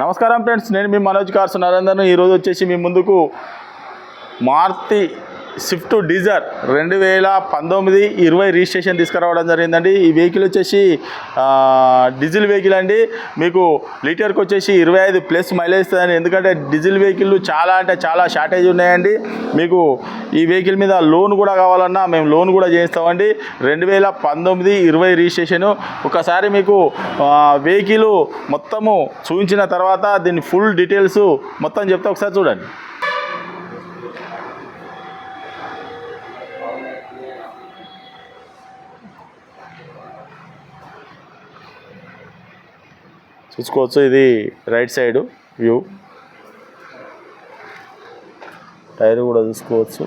నమస్కారం ఫ్రెండ్స్ నేను మీ మనోజ్ కార్స్ నరేందర్ను. ఈరోజు వచ్చేసి మీ ముందుకు మారుతి స్విఫ్ట్ డీజర్ రెండు వేల పంతొమ్మిది ఇరవై రిజిస్ట్రేషన్ తీసుకురావడం జరిగిందండి. ఈ వెహికల్ వచ్చేసి డీజిల్ వెహికల్ అండి. మీకు లీటర్కి వచ్చేసి ఇరవై ఐదు ప్లస్ మైలేజ్ ఇస్తుందండి. ఎందుకంటే డీజిల్ వెహికల్ చాలా అంటే చాలా షార్టేజ్ ఉన్నాయండి. మీకు ఈ వెహికల్ మీద లోన్ కూడా కావాలన్నా మేము లోన్ కూడా చేయిస్తామండి. రెండు వేల పంతొమ్మిది ఇరవై రిజిస్ట్రేషను. ఒకసారి మీకు వెహికల్ మొత్తము చూపించిన తర్వాత దీని ఫుల్ డీటెయిల్స్ మొత్తం చెప్తే ఒకసారి చూడండి. చూసుకోవచ్చు ఇది రైట్ సైడ్ వ్యూ. టైర్ కూడా చూసుకోవచ్చు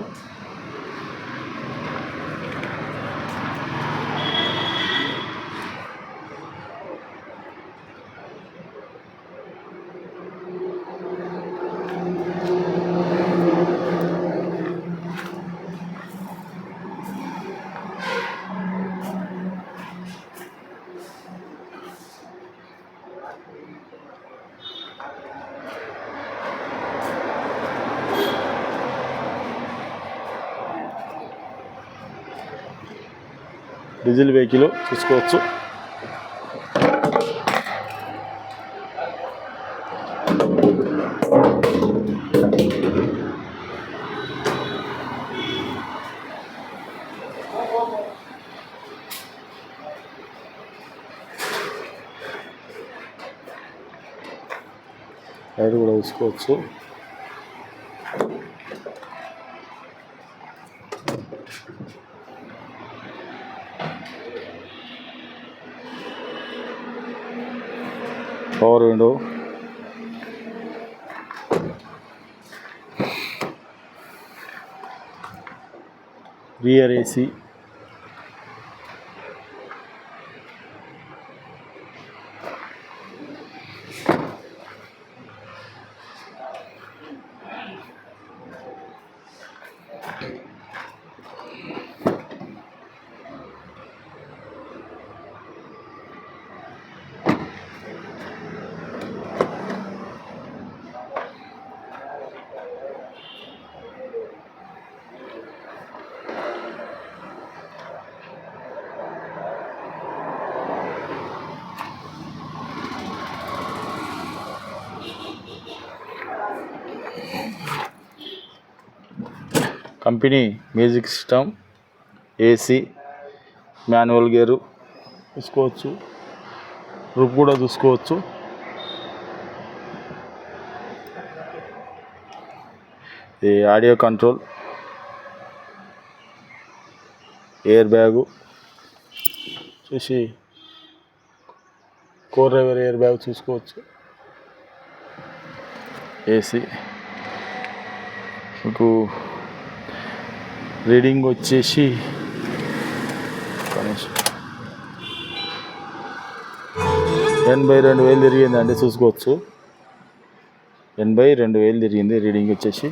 డీజిల్ వెహికల్ చూసుకోవచ్చు. టైర్ కూడా చూసుకోవచ్చు power window. Rear AC company music system AC manual gear చూసుకోవచ్చు. రూప్ కూడా చూసుకోవచ్చు. ఇది ఆడియో కంట్రోల్. ఎయిర్ బ్యాగు చూసి కో డ్రైవర్ ఎయిర్ బ్యాగ్ చూసుకోవచ్చు. ఏసీ. మీకు రీడింగ్ వచ్చేసి ఎనభై రెండు వేలు తిరిగిందండి చూసుకోవచ్చు. ఎనభై రెండు వేలు తిరిగింది రీడింగ్ వచ్చేసి.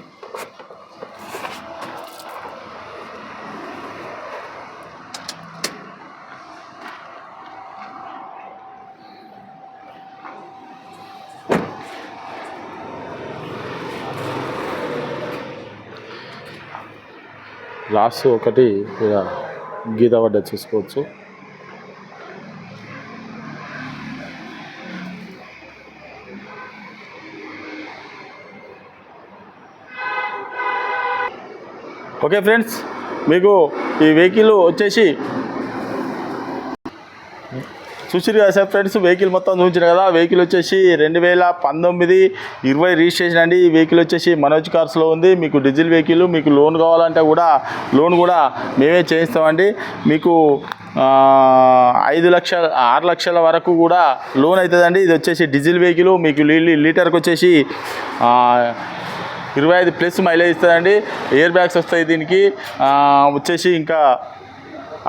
లాస్ట్ ఒకటి ఇక గీత పడ్డ చూసుకోవచ్చు. ఓకే ఫ్రెండ్స్ మీకు ఈ వెహికల్ వచ్చేసి చూసిరు కదా ఫ్రెండ్స్? వెహికల్ మొత్తం చూపించిన కదా? వెహికల్ వచ్చేసి రెండు వేల పంతొమ్మిది ఇరవై రిజిస్ట్రేషన్ అండి. ఈ వెహికల్ వచ్చేసి మనోజ్ కార్స్లో ఉంది. మీకు డీజిల్ వెహికల్ మీకు లోన్ కావాలంటే కూడా లోన్ కూడా మేమే చేయిస్తామండి. మీకు ఐదు లక్షల ఆరు లక్షల వరకు కూడా లోన్ అవుతుందండి ఇది వచ్చేసి డీజిల్ వెహికల్. మీకు లీ- లీటర్కి వచ్చేసి ఇరవై ఐదు ప్లస్ మైలేజ్ ఇస్తుందండి. ఎయిర్ బ్యాగ్స్ వస్తాయి దీనికి. వచ్చేసి ఇంకా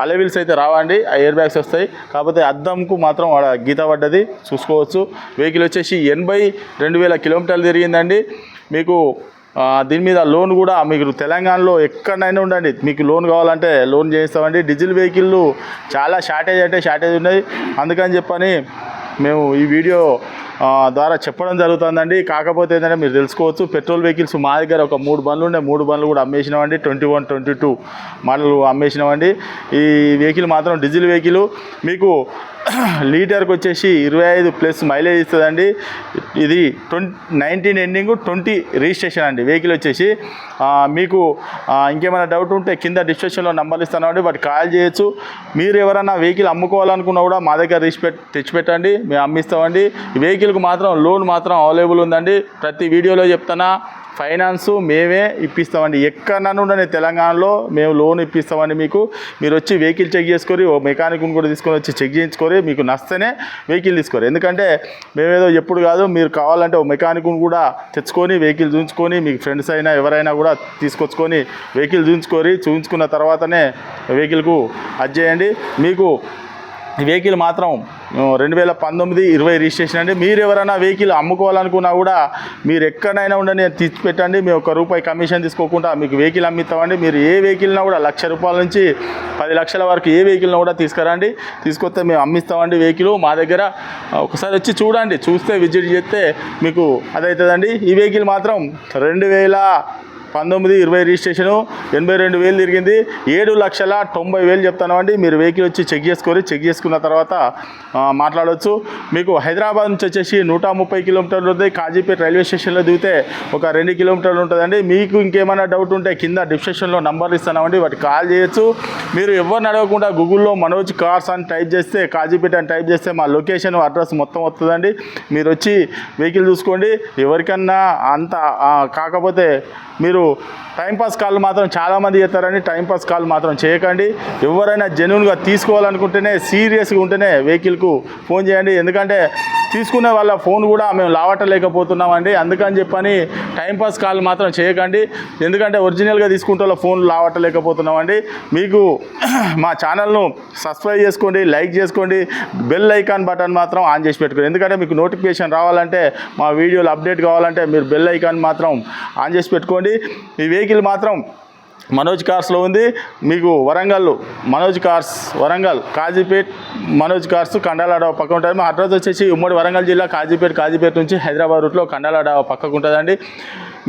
అలెవిల్స్ అయితే రావండి ఆ ఎయిర్ బ్యాగ్స్ వస్తాయి. కాకపోతే అద్దంకు మాత్రం ఆడ గీత పడ్డది చూసుకోవచ్చు. వెహికల్ వచ్చేసి ఎనభై రెండు వేల కిలోమీటర్లు తిరిగిందండి. మీకు దీని మీద లోన్ కూడా మీకు తెలంగాణలో ఎక్కడైనా ఉండండి. మీకు లోన్ కావాలంటే లోన్ చేయిస్తామండి. డీజిల్ వెహికల్లు చాలా షార్టేజ్ అంటే షార్టేజ్ ఉన్నాయి. అందుకని చెప్పని మేము ఈ వీడియో ద్వారా చెప్పడం జరుగుతుందండి. కాకపోతే ఏంటంటే మీరు తెలుసుకోవచ్చు పెట్రోల్ వెహికల్స్ మా దగ్గర ఒక మూడు బండ్లు ఉండే మూడు బండ్లు కూడా అమ్మేసినామండి twenty one twenty two model అమ్మేసినామండి ఈ వెహికల్ మాత్రం డీజిల్ వెహికల్. మీకు లీటర్కి వచ్చేసి ఇరవై ఐదు ప్లస్ మైలేజ్ ఇస్తుందండి. ఇది twenty nineteen ending twenty registration అండి వెహికల్ వచ్చేసి. మీకు ఇంకేమైనా డౌట్ ఉంటే కింద డిస్క్రిప్షన్లో నంబర్లు ఇస్తానండి. వాటి కాల్ చేయొచ్చు. మీరు ఎవరైనా వెహికల్ అమ్ముకోవాలనుకున్నా కూడా మా దగ్గర రీచ్ పెట్ తెచ్చిపెట్టండి. మేము అమ్మిస్తామండి. వెహికల్ వెహికల్కి మాత్రం లోన్ మాత్రం అవైలబుల్ ఉందండి. ప్రతి వీడియోలో చెప్తానా ఫైనాన్స్ మేమే ఇప్పిస్తామండి. ఎక్కడన్నా తెలంగాణలో మేము లోన్ ఇప్పిస్తామండి మీకు. మీరు వచ్చి వెహికల్ చెక్ చేసుకొని ఓ మెకానిక్ని కూడా తీసుకొని వచ్చి చెక్ చేయించుకొని మీకు నస్తేనే వెహికల్ తీసుకోరు. ఎందుకంటే మేమేదో ఎప్పుడు కాదు మీరు కావాలంటే ఓ మెకానిక్ని కూడా తెచ్చుకొని వెహికల్ చూపించుకొని మీకు ఫ్రెండ్స్ అయినా ఎవరైనా కూడా తీసుకొచ్చుకొని వెహికల్ చూపించుకొని చూపించుకున్న తర్వాతనే వెహికల్కు అది చేయండి. మీకు వెహికల్ మాత్రం రెండు వేల పంతొమ్మిది ఇరవై రిజిస్ట్రేషన్ అండి. మీరు ఎవరైనా వెహికల్ అమ్ముకోవాలనుకున్నా కూడా మీరు ఎక్కడైనా ఉండని తీసి పెట్టండి మేము ఒక రూపాయి కమిషన్ తీసుకోకుండా మీకు వెహికల్ అమ్మిస్తామండి. మీరు ఏ వెహికల్నా కూడా లక్ష రూపాయల నుంచి పది లక్షల వరకు ఏ వెహికల్నా కూడా తీసుకురండి. తీసుకొస్తే మేము అమ్మిస్తామండి వెహికల్. మా దగ్గర ఒకసారి వచ్చి చూడండి. చూస్తే విజిట్ చేస్తే మీకు అదవుతుందండి ఈ వెహికల్ మాత్రం రెండు వేల పంతొమ్మిది ఇరవై రిజిస్ట్రేషను ఎనభై రెండు వేలు తిరిగింది. ఏడు లక్షల తొంభై వేలు చెప్తాను అండి మీరు వెహికల్ వచ్చి చెక్ చేసుకొని చెక్ చేసుకున్న తర్వాత మాట్లాడవచ్చు మీకు హైదరాబాద్ నుంచి వచ్చేసి నూట ముప్పై కిలోమీటర్లు ఉంది. కాజీపేట రైల్వే స్టేషన్లో దిగితే ఒక రెండు కిలోమీటర్లు ఉంటుందండి. మీకు ఇంకేమైనా డౌట్ ఉంటే కింద డిస్క్రిప్షన్లో నంబర్లు ఇస్తామండి వాటికి కాల్ చేయొచ్చు. మీరు ఎవరిని అడగకుండా గూగుల్లో మనోజ్ కార్స్ అని టైప్ చేస్తే కాజీపేట అని టైప్ చేస్తే మా లొకేషన్ అడ్రస్ మొత్తం వస్తుందండి. మీరు వచ్చి వెహికల్ చూసుకోండి. ఎవరికన్నా అంత కాకపోతే మీరు టైంపాస్ కాల్ మాత్రం చాలామంది చేస్తారని టైంపాస్ కాల్ మాత్రం చేయకండి. ఎవరైనా జెన్యున్గా తీసుకోవాలనుకుంటేనే సీరియస్గా ఉంటేనే వెహికల్కు ఫోన్ చేయండి. ఎందుకంటే తీసుకునే వాళ్ళ ఫోన్ కూడా మేము లావటలేకపోతున్నామండి అందుకని చెప్పని టైంపాస్ కాల్ మాత్రం చేయకండి. ఎందుకంటే ఒరిజినల్గా తీసుకుంటే వాళ్ళ ఫోన్ లావటలేకపోతున్నామండి మీకు మా ఛానల్ను సబ్స్క్రైబ్ చేసుకోండి లైక్ చేసుకోండి బెల్ ఐకాన్ బటన్ మాత్రం ఆన్ చేసి పెట్టుకోండి. ఎందుకంటే మీకు నోటిఫికేషన్ రావాలంటే మా వీడియోలు అప్డేట్ కావాలంటే మీరు బెల్ ఐకాన్ మాత్రం ఆన్ చేసి పెట్టుకోండి. ఈ వెహికల్ మాత్రం మనోజ్ కార్స్లో ఉంది. మీకు వరంగల్ మనోజ్ కార్స్ వరంగల్ కాజీపేట్ మనోజ్ కార్స్ కండాలాడ పక్క ఉంటుంది. మా అడ్రస్ వచ్చేసి ఉమ్మడి వరంగల్ జిల్లా కాజీపేట్ కాజీపేట నుంచి హైదరాబాద్ రూట్లో కండాలాడ పక్కకు ఉంటుందండి.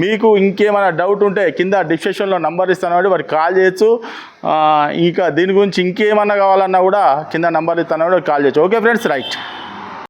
మీకు ఇంకేమైనా డౌట్ ఉంటే కింద డిస్క్రిప్షన్లో నంబర్ ఇస్తాను వారికి కాల్ చేయొచ్చు. ఇంకా దీని గురించి ఇంకేమన్నా కావాలన్నా కూడా కింద నంబర్ ఇస్తాను కాల్ చేయొచ్చు. Okay friends right